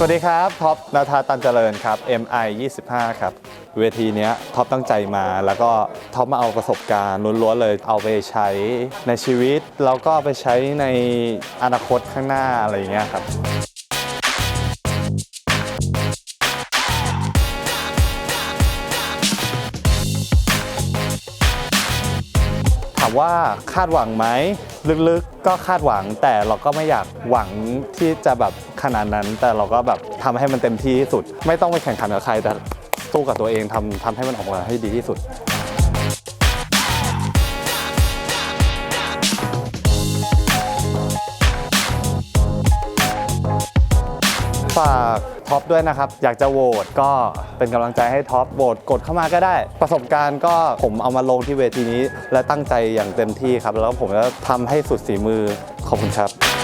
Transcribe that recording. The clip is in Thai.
สวัสดีครับท็อปนาธาตันเจริญครับ MI 25 ครับ เวทีนี้ท็อปตั้งใจมา แล้วก็ท็อปมาเอาประสบการณ์ล้วนๆเลยเอาไปใช้ในชีวิต แล้วก็ไปใช้ในอนาคตข้างหน้าอะไรอย่างเงี้ยครับ ถามว่าคาดหวังไหมลึกๆก็คาดหวัง แต่เราก็ไม่อยากหวังที่จะแบบขนาดนั้น แต่เราก็แบบทำให้มันเต็มที่ที่สุด ไม่ต้องไปแข่งขันกับใครแต่สู้กับตัวเองทำทำให้มันออกมาให้ดีที่สุด ฝากท็อปด้วยนะครับ อยากจะโหวตก็เป็นกำลังใจให้ท็อปโหวตกดเข้ามาก็ได้ ประสบการณ์ก็ผมเอามาลงที่เวทีนี้ และตั้งใจอย่างเต็มที่ครับ แล้วผมจะทำให้สุดสีมือขอบคุณครับ